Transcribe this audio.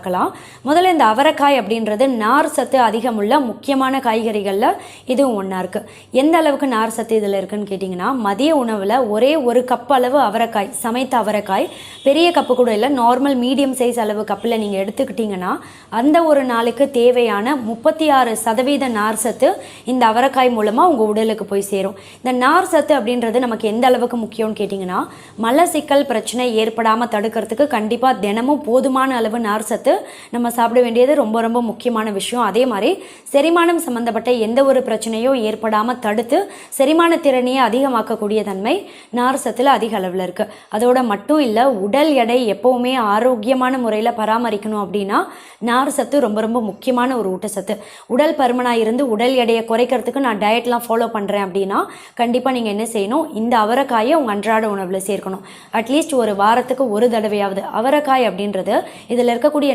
பார்க்கலாம். முதல்ல இந்த அவரைக்காய் அப்படின்றது நார் சத்து அதிகமுள்ள முக்கியமான காய்கறிகளில் இதுவும் ஒன்றா இருக்குது எந்த அளவுக்கு நார் சத்து இதில் இருக்குன்னு கேட்டிங்கன்னா மதிய உணவில் ஒரே ஒரு கப் அளவு அவரைக்காய் சமைத்த அவரைக்காய் பெரிய கப்பு கூட இல்லை நார்மல் மீடியம் சைஸ் அளவு கப்பில் நீங்கள் எடுத்துக்கிட்டிங்கன்னா அந்த ஒரு நாளுக்கு தேவையான முப்பத்தி ஆறு சதவீத நார் சத்து இந்த அவரைக்காய் மூலமாக உங்கள் உடலுக்கு போய் சேரும். இந்த நார் சத்து அப்படின்றது நமக்கு எந்த அளவுக்கு முக்கியம்னு கேட்டிங்கன்னா மலச்சிக்கல் பிரச்சனை ஏற்படாமல் தடுக்கிறதுக்கு கண்டிப்பாக தினமும் போதுமான அளவு நார் சத்து நம்ம சாப்பிட வேண்டியது ரொம்ப ரொம்ப முக்கியமான விஷயம். அதே மாதிரி செரிமானம் சம்மந்தப்பட்ட எந்த ஒரு பிரச்சனையும் ஏற்படாமல் தடுத்து செரிமான திறனையே அதிகமாக்கக்கூடிய தன்மை நார் சத்தில் அதிக அளவில் இருக்குது அதோட மட்டும் இல்லை உடல் எடை எப்போவுமே ஆரோக்கியமான முறையில் பராமரிக்கணும் அப்படின்னா நார் சத்து ரொம்ப ரொம்ப முக்கியமான ஒரு ஊட்டச்சத்து. உடல் பருமனாக இருந்து உடல் எடையை குறைக்கிறதுக்கு நான் டயட்லாம் ஃபாலோ பண்ணுறேன் அப்படின்னா கண்டிப்பாக நீங்கள் என்ன செய்யணும்? இந்த அவரைக்காயை உங்கள் அன்றாட உணவில் சேர்க்கணும். அட்லீஸ்ட் ஒரு வாரத்துக்கு ஒரு தடவையாவது அவரைக்காய் அப்படின்றது இதில் இருக்கக்கூடிய